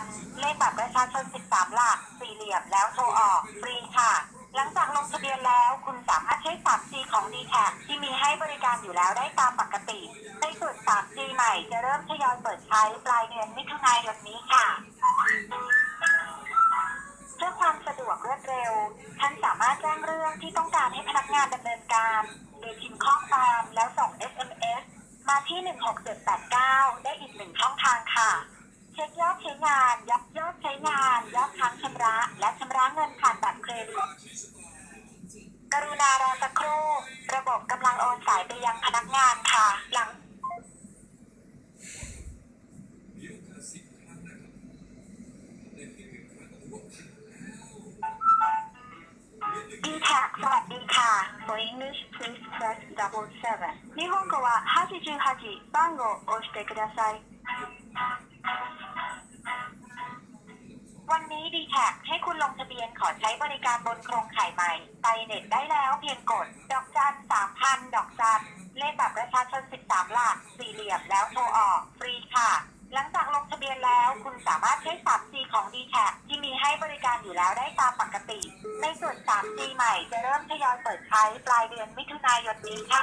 น เลขบัตรประชาชน 13 หลัก สี่เหลี่ยมแล้วโทรออกฟรีค่ะ หลังจากลงทะเบียนแล้วคุณสามารถใช้ 3G ของ d t แทที่มีให้บริการอยู่แล้วได้ตามปกติ ในส่วน 3G ใหม่จะเริ่มทยอยเปิดใช้ปลายเดือนมิถุนายนนี้ค่ะเพื่อความสะดวกรวดเร็ว ท่านสามารถแจ้งเรื่องที่ต้องการให้พนักงานดำเนินการโดยพิมพ์ข้อความแล้วส่ง SMS มาที่ 16789 ได้อีกหนึ่งช่องทางค่ะ เช็คยอดใช้งานยับยอดใช้งาน ยอดค้างชำระ และชำระเงินผ่านบัตรเครดิต กรุณารอสักครู่ ระบบกำลังโอนสายไปยังพนักงานค่ะ หลัง ดีแท็กสวัสดีค่ะ For English please press double seven 日本語は88番号を押してください วันนี้ d t แทให้คุณลงทะเบียนขอใช้บริการบนโครงข่ายใหม่ ไปเน็ตได้แล้วเพียงกด ดอกจัน3,000ดอกจันเลขบัตรประชาชน 13 หลัก สี่เหลี่ยมแล้วโทรออกฟรีค่ะ หลังจากลงทะเบียนแล้วคุณสามารถใช้ 3G ของ d t แทที่มีให้บริการอยู่แล้วได้ตามปกติ ในส่วน 3G ใหม่จะเริ่มทยอยเปิดใช้ปลายเดือนมิถุนายนนี้ค่ะ